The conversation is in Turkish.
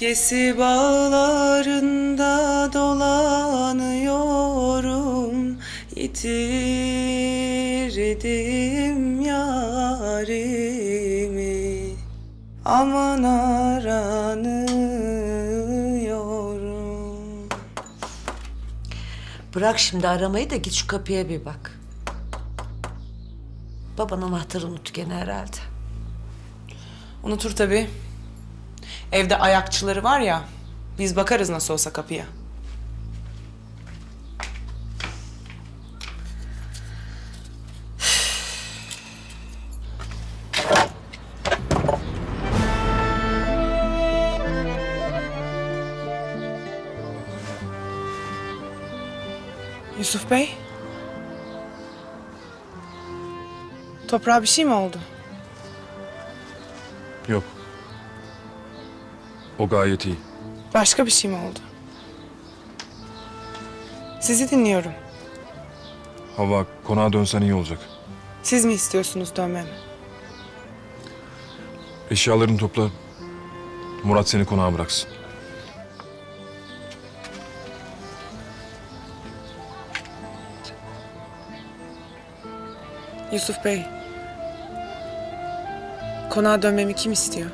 Gesi bağlarında dolanıyorum Yitirdim yarimi Aman aranıyorum Bırak şimdi aramayı da git şu kapıya bir bak. Baban anahtarı unut gene herhalde. Unutur tabii. Evde ayakçıları var ya, biz bakarız nasıl olsa kapıya. Yusuf Bey? Toprağa bir şey mi oldu? Yok. O gayet iyi. Başka bir şey mi oldu? Sizi dinliyorum. Hava konağa dönsen iyi olacak. Siz mi istiyorsunuz dönmemi? Eşyalarını topla. Murat seni konağa bıraksın. Yusuf Bey. Konağa dönmemi kim istiyor?